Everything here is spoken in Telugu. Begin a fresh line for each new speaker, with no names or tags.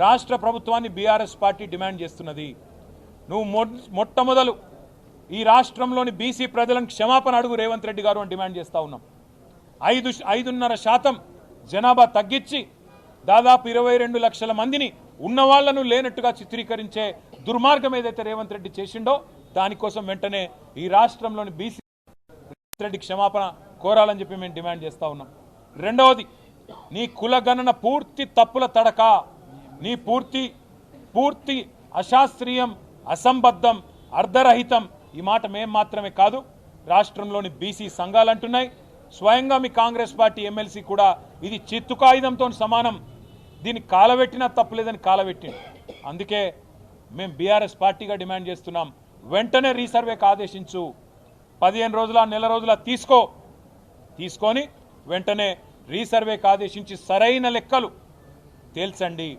రాష్ట్ర ప్రభుత్వాన్ని బీఆర్ఎస్ పార్టీ డిమాండ్ చేస్తున్నది. నువ్వు మొ- మొట్టమొదలు ఈ రాష్ట్రంలోని బీసీ ప్రజలను క్షమాపణ అడుగు రేవంత్ రెడ్డి గారు అని డిమాండ్ చేస్తూ ఉన్నాం. ఐదు ఐదున్నర శాతం జనాభా తగ్గించి దాదాపు ఇరవై రెండు లక్షల మందిని ఉన్నవాళ్ళను లేనట్టుగా చిత్రీకరించే దుర్మార్గం ఏదైతే రేవంత్ రెడ్డి చేసిండో దానికోసం వెంటనే ఈ రాష్ట్రంలోని బీసీ రేవంత్ రెడ్డి క్షమాపణ కోరాలని చెప్పి మేము డిమాండ్ చేస్తూ ఉన్నాం. రెండవది నీ కుల గణన పూర్తి తప్పుల తడక నీ పూర్తి పూర్తి అశాస్త్రీయం అసంబద్ధం అర్ధరహితం ఈ మాట మేం మాత్రమే కాదు రాష్ట్రంలోని బీసీ సంఘాలు అంటున్నాయి స్వయంగా మీ కాంగ్రెస్ పార్టీ ఎమ్మెల్సీ కూడా ఇది చిత్తు కాగితంతో సమానం. దీన్ని కాలబెట్టినా తప్పులేదని కాలబెట్టింది అందుకే మేము బీఆర్ఎస్ పార్టీగా డిమాండ్ చేస్తున్నాం. వెంటనే రీసర్వేకి ఆదేశించు. పదిహేను రోజుల నెల రోజుల తీసుకో. తీసుకొని వెంటనే రీసర్వేకి ఆదేశించి సరైన లెక్కలు తేల్చండి.